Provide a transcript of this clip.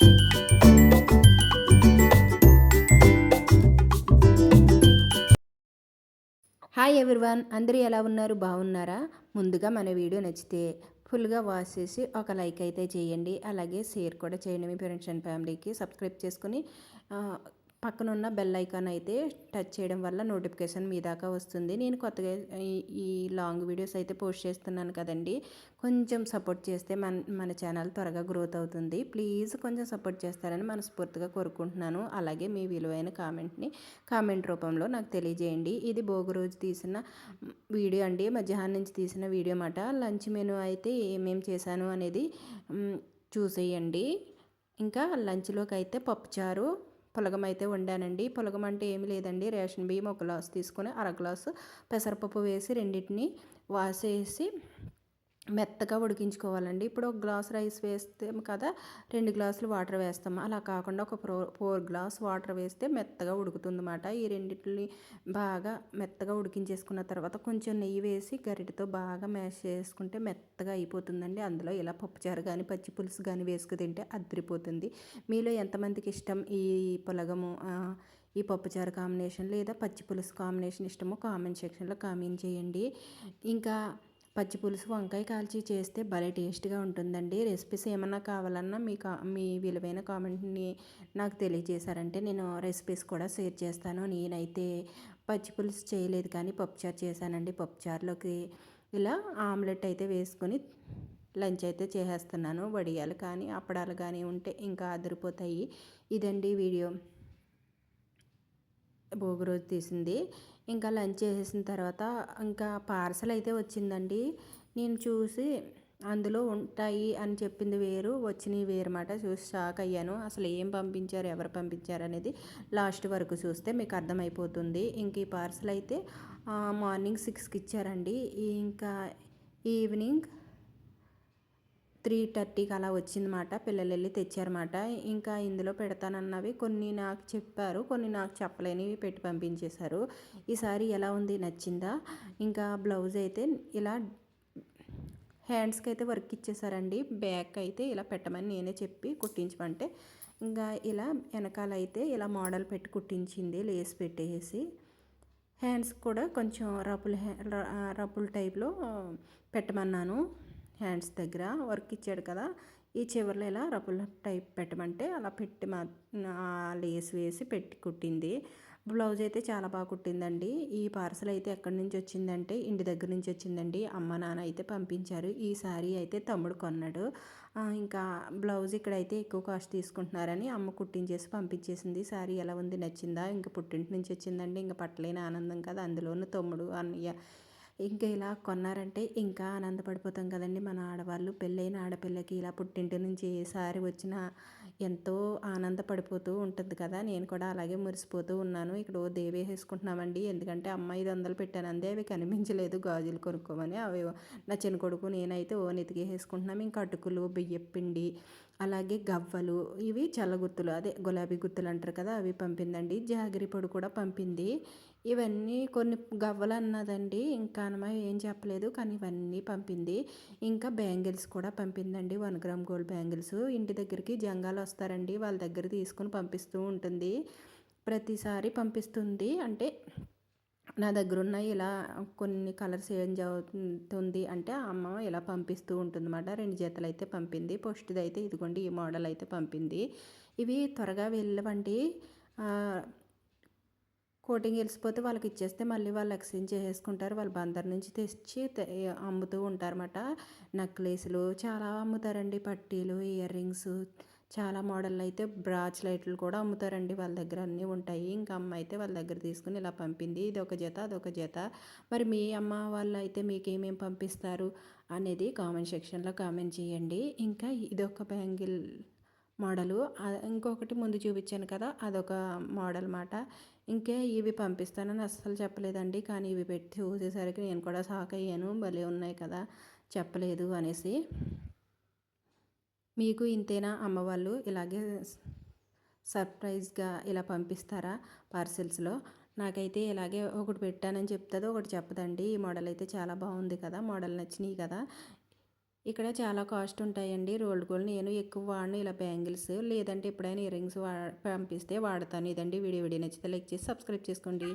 Hi everyone అందరూ ఎలా ఉన్నారు? బాగున్నారా? ముందుగా మన వీడియో నచ్చితే ఫుల్గా వాచ్ చేసి ఒక లైక్ అయితే చేయండి. అలాగే షేర్ కూడా చేయండి మీ ఫ్రెండ్స్ అండ్ ఫ్యామిలీకి. సబ్స్క్రైబ్ చేసుకుని పక్కనున్న బెల్ ఐకాన్ అయితే టచ్ చేయడం వల్ల నోటిఫికేషన్ మీ దాకా వస్తుంది. నేను కొత్తగా ఈ- ఈ లాంగ్ వీడియోస్ అయితే పోస్ట్ చేస్తున్నాను కదండి. కొంచెం సపోర్ట్ చేస్తే మన మన ఛానల్ త్వరగా గ్రోత్ అవుతుంది. ప్లీజ్ కొంచెం సపోర్ట్ చేస్తారని మనస్ఫూర్తిగా కోరుకుంటున్నాను. అలాగే మీ విలువైన కామెంట్ని కామెంట్ రూపంలో నాకు తెలియజేయండి. ఇది భోగి రోజు తీసిన వీడియో అండి. మధ్యాహ్నం నుంచి తీసిన వీడియో మాట లంచ్ మెను అయితే ఏమేమి చేశాను అనేది చూసేయండి. ఇంకా లంచ్లోకి అయితే పప్పుచారు. పులగం అయితే వండానండి. పులగం అంటే ఏమి లేదండి. రేషన్ బియ్యం ఒక గ్లాస్ తీసుకొని అర గ్లాసు పెసరపప్పు వేసి రెండింటిని వాసేసి మెత్తగా ఉడికించుకోవాలండి. ఇప్పుడు ఒక గ్లాస్ రైస్ వేస్తే కదా రెండు గ్లాసులు వాటర్ వేస్తాం. అలా కాకుండా ఒక ఫోర్ ఫోర్ గ్లాస్ వాటర్ వేస్తే మెత్తగా ఉడుకుతుందన్నమాట. ఈ రెండింటిని బాగా మెత్తగా ఉడికించేసుకున్న తర్వాత కొంచెం నెయ్యి వేసి గరిటతో బాగా మ్యాష్ చేసుకుంటే మెత్తగా అయిపోతుందండి. అందులో ఇలా పప్పుచారు కానీ పచ్చి పులుసు కానీ వేసుకు తింటే అద్దరిపోతుంది మీలో ఎంతమందికి ఇష్టం? ఈ పులగము ఈ పప్పుచారు కాంబినేషన్ లేదా పచ్చి పులుసు కాంబినేషన్ ఇష్టమో కామెంట్ సెక్షన్లో కామెంట్ చేయండి. ఇంకా పచ్చి పులుసు వంకాయ కాల్చి చేస్తే భలే టేస్ట్గా ఉంటుందండి. రెసిపీస్ ఏమన్నా కావాలన్నా మీ కా మీ విలువైన కామెంట్ని నాకు తెలియజేశారంటే నేను రెసిపీస్ కూడా షేర్ చేస్తాను. నేనైతే పచ్చి పులుసు చేయలేదు కానీ పప్పుచారు చేశానండి. పప్పుచారులోకి ఇలా ఆమ్లెట్ అయితే వేసుకొని లంచ్ అయితే చేసేస్తున్నాను. వడియాలు కానీ అప్పడాలు కానీ ఉంటే ఇంకా అదిరిపోతాయి. ఇదండి వీడియో. భోగి రోజు తీసింది. ఇంకా లంచ్ చేసేసిన తర్వాత ఇంకా పార్సల్ అయితే వచ్చిందండి. నేను చూసి అందులో ఉంటాయి అని చెప్పింది వేరు వచ్చినవి వేరు మాట. చూసి షాక్ అయ్యాను. అసలు ఏం పంపించారు ఎవరు పంపించారు అనేది లాస్ట్ వరకు చూస్తే మీకు అర్థమైపోతుంది. ఇంక ఈ పార్సల్ అయితే మార్నింగ్ సిక్స్కి ఇచ్చారండి. ఇంకా ఈవినింగ్ త్రీ థర్టీకి అలా వచ్చిందన్నమాట. పిల్లలు వెళ్ళి తెచ్చారన్నమాట. ఇంకా ఇందులో పెడతానన్నవి కొన్ని నాకు చెప్పారు కొన్ని నాకు చెప్పలేనివి పెట్టి పంపించేశారు. ఈసారి ఎలా ఉంది? నచ్చిందా? ఇంకా బ్లౌజ్ అయితే ఇలా హ్యాండ్స్కి అయితే వర్క్ ఇచ్చేసారండి బ్యాక్ అయితే ఇలా పెట్టమని నేనే చెప్పి కుట్టించమంటే ఇంకా ఇలా వెనకాల అయితే ఇలా మోడల్ పెట్టి కుట్టించింది లేస్ పెట్టేసి. హ్యాండ్స్ కూడా కొంచెం రపుల్ హ్యా రపుల్ టైప్లో పెట్టమన్నాను. హ్యాండ్స్ దగ్గర వర్క్ ఇచ్చాడు కదా ఈ చివరిలో ఇలా రపుల్ టైప్ పెట్టమంటే అలా పెట్టి మా లేస్ వేసి పెట్టి కుట్టింది. బ్లౌజ్ అయితే చాలా బాగా కుట్టిందండి. ఈ పార్సల్ అయితే ఎక్కడి నుంచి వచ్చిందంటే ఇంటి దగ్గర నుంచి వచ్చిందండి. అమ్మ నాన్న అయితే పంపించారు. ఈ శారీ అయితే తమ్ముడు కొన్నాడు. ఇంకా బ్లౌజ్ ఇక్కడైతే ఎక్కువ కాస్ట్ తీసుకుంటున్నారని అమ్మ కుట్టించేసి పంపించేసింది. శారీ ఎలా ఉంది? నచ్చిందా? ఇంకా పుట్టింటి నుంచి వచ్చిందండి. ఇంకా పట్టలేని ఆనందం కదా అందులోనూ తమ్ముడు అన్నయ్య ఇంకా ఇలా కొన్నారంటే ఇంకా ఆనందపడిపోతాం కదండి. మన ఆడవాళ్ళు పెళ్ళైన ఆడపిల్లకి ఇలా పుట్టింటి నుంచి ఏ సారి వచ్చినా ఎంతో ఆనందపడిపోతూ ఉంటుంది కదా. నేను కూడా అలాగే మురిసిపోతూ ఉన్నాను. ఇక్కడ ఓ దేవి వేసుకుంటున్నామండి. ఎందుకంటే అమ్మ ఐదు వందలు పెట్టాను అందే అవి కనిపించలేదు. గాజులు కొనుక్కోమని అవి నా చిన్న కొడుకు నేనైతే ఓ నెతికి వేసుకుంటున్నాం. ఇంకా అటుకులు బియ్యపిండి అలాగే గవ్వలు ఇవి చల్లగుత్తులు అదే గులాబీ గుత్తులు అంటారు కదా అవి పంపిందండి. జాగిరి పొడి కూడా పంపింది. ఇవన్నీ కొన్ని గవ్వలు అన్నదండి. ఇంకా అనమా ఏం చెప్పలేదు కానీ ఇవన్నీ పంపింది. ఇంకా బ్యాంగిల్స్ కూడా పంపిందండి. One gram gold bangles. ఇంటి దగ్గరికి జంగాలు వస్తారండి. వాళ్ళ దగ్గర తీసుకుని పంపిస్తూ ఉంటుంది. ప్రతిసారి పంపిస్తుంది. అంటే నా దగ్గర ఉన్న ఇలా కొన్ని కలర్స్ చేంజ్ అవుతుంది అంటే అమ్మ ఇలా పంపిస్తూ ఉంటుందన్నమాట. రెండు జతలు అయితే పంపింది. పోస్ట్ది అయితే ఇదిగోండి ఈ మోడల్ అయితే పంపింది. ఇవి త్వరగా వెళ్ళవండి. కోటింగ్ వెళ్ళిపోతే వాళ్ళకి ఇచ్చేస్తే మళ్ళీ వాళ్ళు ఎక్స్చేంజ్ చేసేసుకుంటారు వాళ్ళు బందర్ నుంచి తెచ్చి అమ్ముతూ ఉంటారన్నమాట. నెక్లెస్లు చాలా అమ్ముతారండి. పట్టీలు ఇయర్ రింగ్స్ చాలా మోడల్ అయితే బ్రాచ్ లైట్లు కూడా అమ్ముతారండి వాళ్ళ దగ్గర అన్నీ ఉంటాయి. ఇంకా అమ్మ అయితే వాళ్ళ దగ్గర తీసుకుని ఇలా పంపింది. ఇది ఒక జత అదొక జత. మరి మీ అమ్మ వాళ్ళు అయితే మీకు ఏమేమి పంపిస్తారు అనేది కామెంట్ సెక్షన్లో కామెంట్ చేయండి. ఇంకా ఇదొక బ్యాంగిల్ మోడలు. ఇంకొకటి ముందు చూపించాను కదా అదొక మోడల్ మాట. ఇంకే ఇవి పంపిస్తానని అస్సలు చెప్పలేదండి. కానీ ఇవి పెట్టి చూసేసరికి నేను కూడా షాక్ అయ్యాను. భలే ఉన్నాయి కదా చెప్పలేదు అనేసి. మీకు ఇంతేనా అమ్మవాళ్ళు ఇలాగే సర్ప్రైజ్గా ఇలా పంపిస్తారా పార్సిల్స్లో? నాకైతే ఇలాగే ఒకటి పెట్టానని చెప్తుంది ఒకటి చెప్పదండి. ఈ మోడల్ అయితే చాలా బాగుంది కదా మోడల్ నచ్చినాయి కదా. ఇక్కడ చాలా కాస్ట్ ఉంటాయండి. రోల్డ్ గోల్డ్ నేను ఎక్కువ వాడను ఇలా బ్యాంగిల్స్. లేదంటే ఎప్పుడైనా ఇయర్ రింగ్స్ వా పంపిస్తే వాడతాను. ఇదండి వీడియో. వీడియో నచ్చితే లైక్ చేసి సబ్స్క్రైబ్ చేసుకోండి.